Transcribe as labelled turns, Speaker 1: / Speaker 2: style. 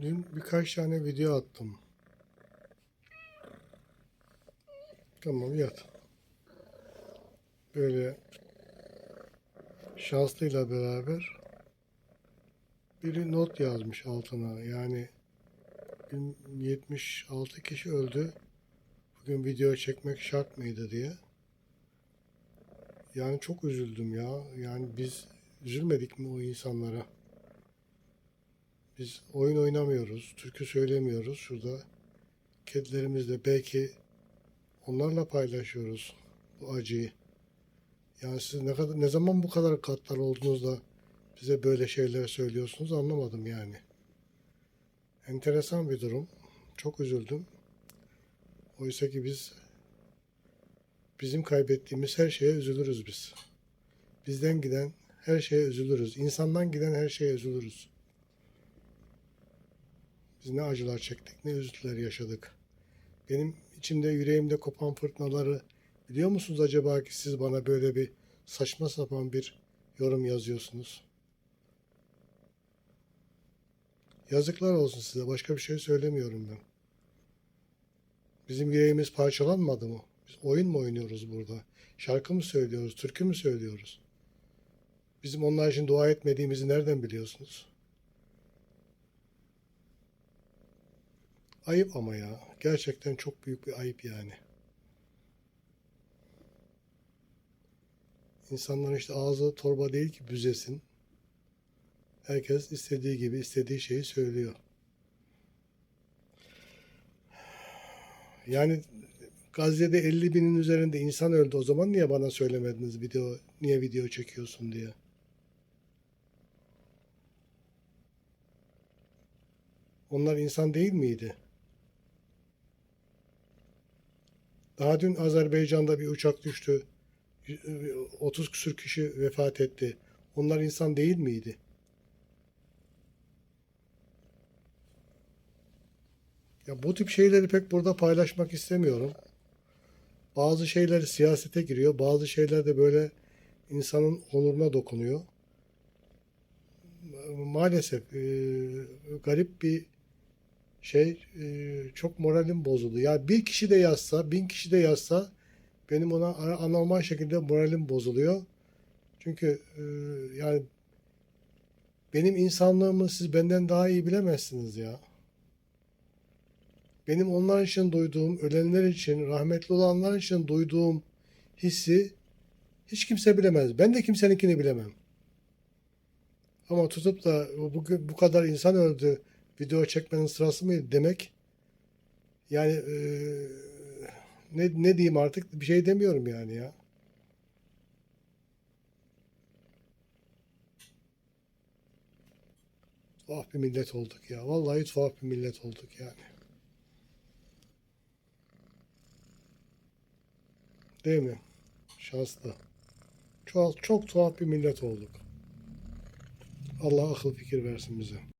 Speaker 1: Dün birkaç tane video attım. Tamam yat. Böyle şanslıyla beraber biri not yazmış altına. Yani dün 76 kişi öldü. Bugün video çekmek şart mıydı diye. Yani çok üzüldüm ya. Yani biz üzülmedik mi o insanlara? Biz oyun oynamıyoruz, türkü söylemiyoruz. Şurada kedilerimizle belki onlarla paylaşıyoruz bu acıyı. Yani siz ne kadar ne zaman bu kadar katlar olduğunuzda bize böyle şeyler söylüyorsunuz anlamadım yani. Enteresan bir durum. Çok üzüldüm. Oysa ki biz bizim kaybettiğimiz her şeye üzülürüz biz. Bizden giden her şeye üzülürüz. İnsandan giden her şeye üzülürüz. Biz ne acılar çektik, ne üzüntüler yaşadık. Benim içimde, yüreğimde kopan fırtınaları biliyor musunuz acaba ki siz bana böyle bir saçma sapan bir yorum yazıyorsunuz? Yazıklar olsun size. Başka bir şey söylemiyorum ben. Bizim yüreğimiz parçalanmadı mı? Biz oyun mu oynuyoruz burada? Şarkı mı söylüyoruz? Türkü mü söylüyoruz? Bizim onlar için dua etmediğimizi nereden biliyorsunuz? Ayıp ama ya. Gerçekten çok büyük bir ayıp yani. İnsanların işte ağzı torba değil ki büzesin. Herkes istediği gibi istediği şeyi söylüyor. Yani Gazze'de 50 binin üzerinde insan öldü. O zaman niye bana söylemediniz video, niye video çekiyorsun diye? Onlar insan değil miydi? Daha dün Azerbaycan'da bir uçak düştü. 30 küsür kişi vefat etti. Onlar insan değil miydi? Ya bu tip şeyleri pek burada paylaşmak istemiyorum. Bazı şeyler siyasete giriyor. Bazı şeyler de böyle insanın onuruna dokunuyor. Maalesef e, garip bir şey e, çok moralim bozuldu. Ya bir kişi de yazsa, bin kişi de yazsa benim ona anormal şekilde moralim bozuluyor. Çünkü e, yani benim insanlığımı siz benden daha iyi bilemezsiniz ya. Benim onlar için duyduğum, ölenler için, rahmetli olanlar için duyduğum hissi hiç kimse bilemez. Ben de kimseninkini bilemem. Ama tutup da bugün bu kadar insan öldü, video çekmenin sırası mıydı demek yani e, ne, ne diyeyim artık bir şey demiyorum yani ya. Tuhaf bir millet olduk ya. Vallahi tuhaf bir millet olduk yani. Değil mi? Şanslı. Çok, çok tuhaf bir millet olduk. Allah akıl fikir versin bize.